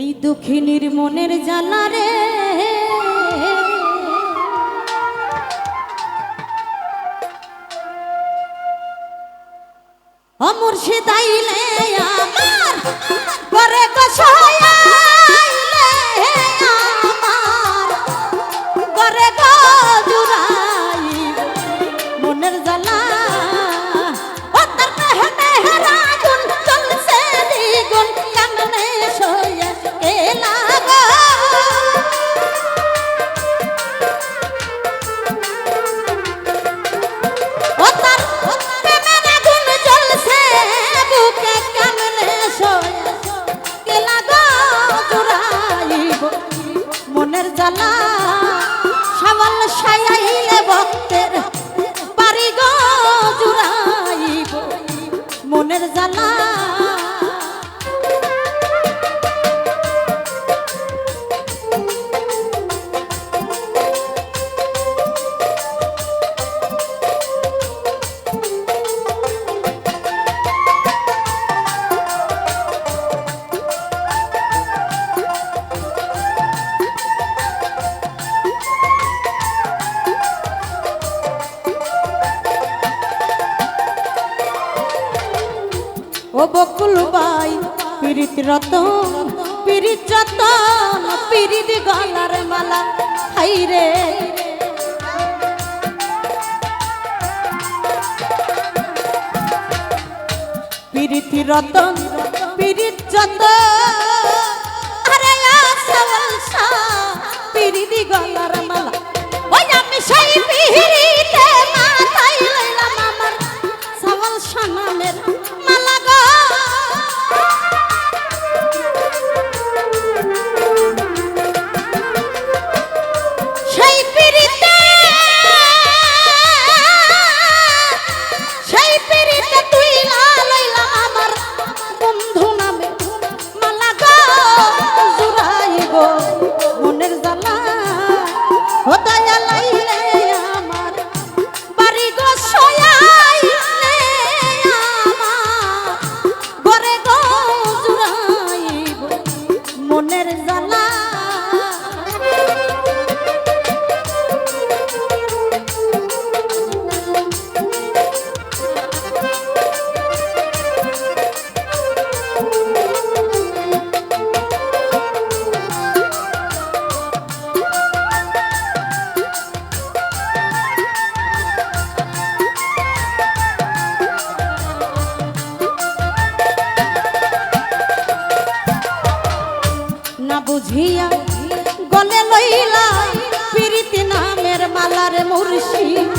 এই দুঃখিনীর মনের জানা রে। অমর সে তাইলে আমার পরে কসম রতন পিরিত যতন পিরিত গলার মালা। হাই রে। পিরিতি রতন পিরিত যতন মুর্শিদ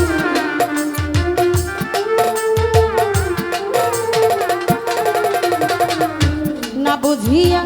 না বুঝিয়া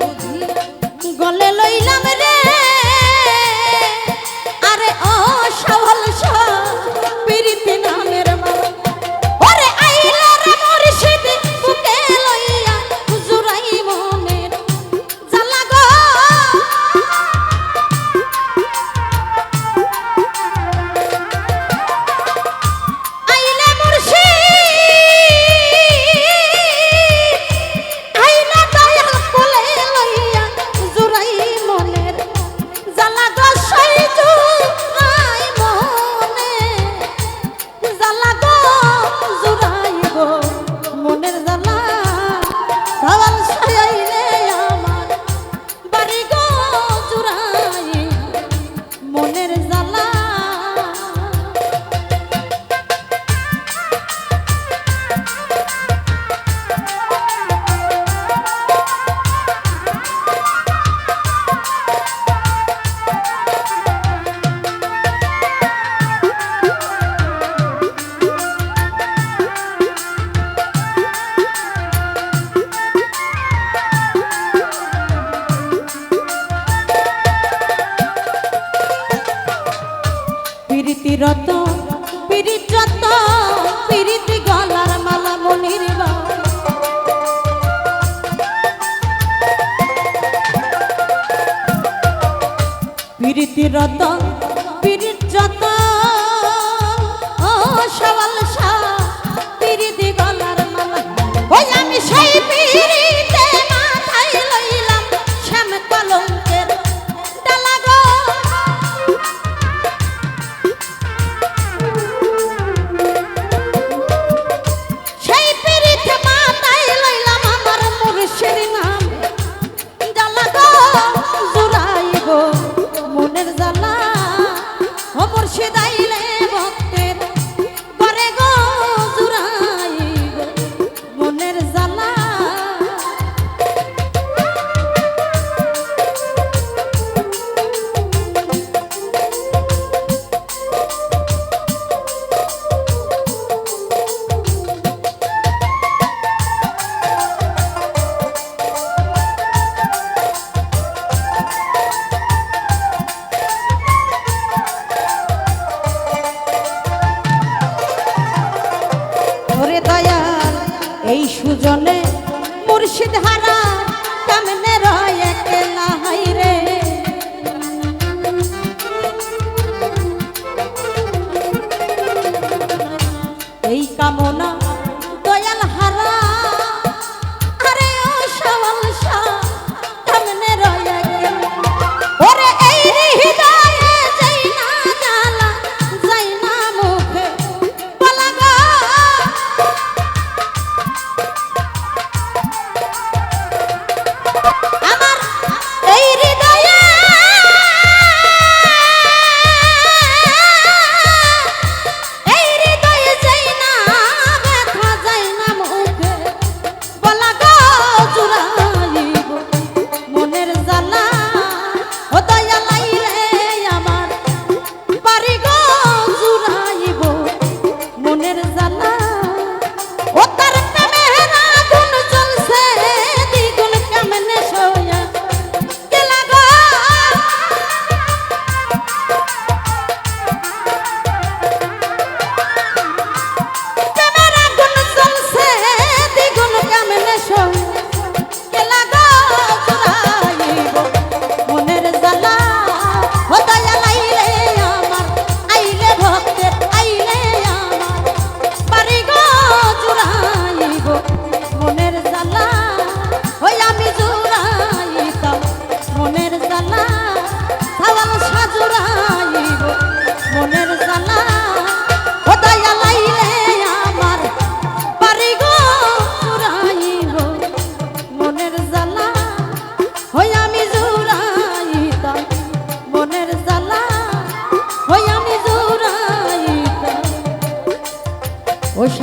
রতন পিরিত যতন। ও সওয়াল শাহ পিরিদি গলার মালা। ওই আমি সেই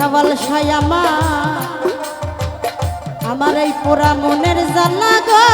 সাওয়াল সায়ামা আমার এই পোড়া মনের জানা গো।